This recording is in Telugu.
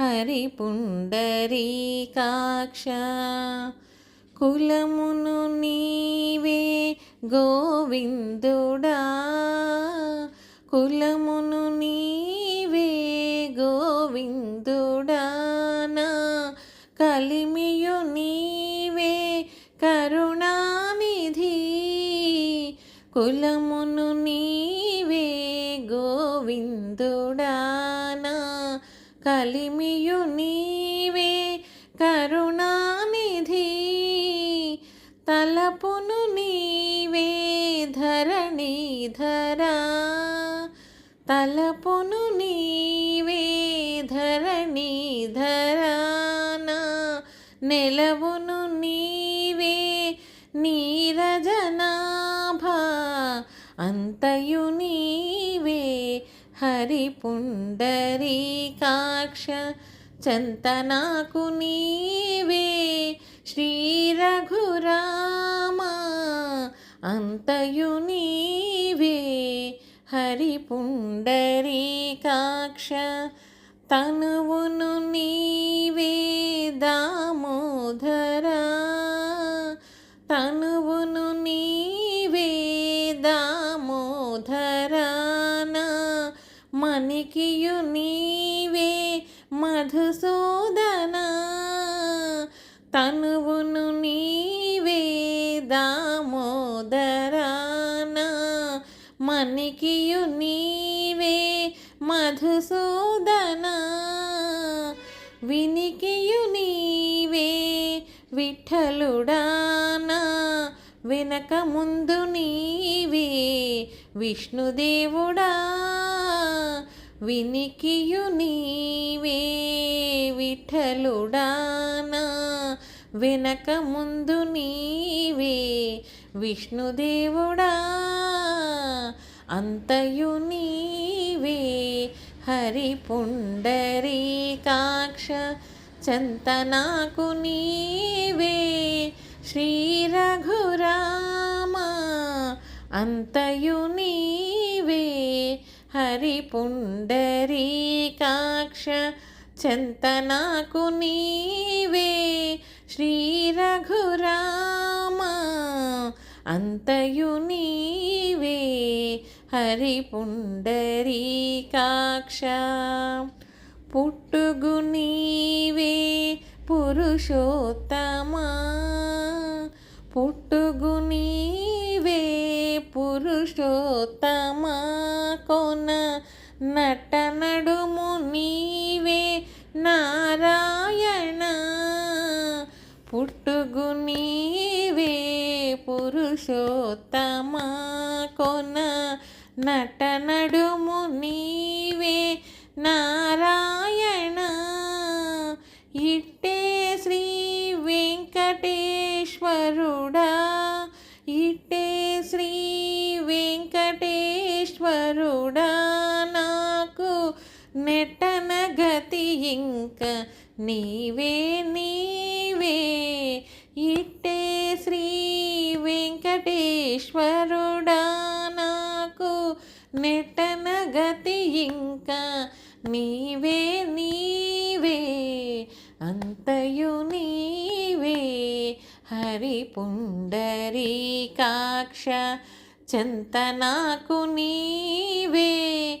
హరి పుండరీకాక్ష కులమును నీవే గోవిందుడా. కులమును కలిమియు నీవే కరుణానిధి. తలపును నీవే ధరణీధరా తలపును నీవే ధరణీధరా నెలవును నీవే నీరజనాభా. అంతయు నీ హరి పుండరీకాక్ష చంతనాకు నీవే శ్రీరఘురామా అంతయు నీవే హరి పుండరీకాక్ష తనువును నీవే దామోదరా తను మధుసూదన తనువును నీవే దామోదరానా మణికియు నీవే మధుసూదన వినికియు నీవే విఠలుడానా వెనక ముందు నీవే విష్ణుదేవుడా. వినికియు నీవే విఠలుడానా వెనక ముందు నీవే విష్ణుదేవుడా అంతయు నీవే హరి పుండరీకాక్ష చంతనాకు నీవే శ్రీ రఘురామా అంతయు నీ హరి పుండరీకాక్ష చంతనాకు నీవే శ్రీరఘురామా అంతయు నీవే హరి పుండరీకాక్ష పుట్టుగు నీవే పురుషోత్తమా పుట్టుగు నీవే పురుషోత్తమా నటనడుము నీవే నారాయణ. పుట్టుగు నీవే పురుషోత్తమా కొన. నటనడుము నీవే నారాయణ. ఇట్టే శ్రీ వెంకటేశ్వరుడా నెట్టన గతి ఇంక నీవే నీవే. ఇట్టే శ్రీ వెంకటేశ్వరుడా నాకు నెట్టన గతి ఇంకా నీవే నీవే. అంతయు నీవే. హరి పుండరీకాక్ష చింతనాకు నీవే.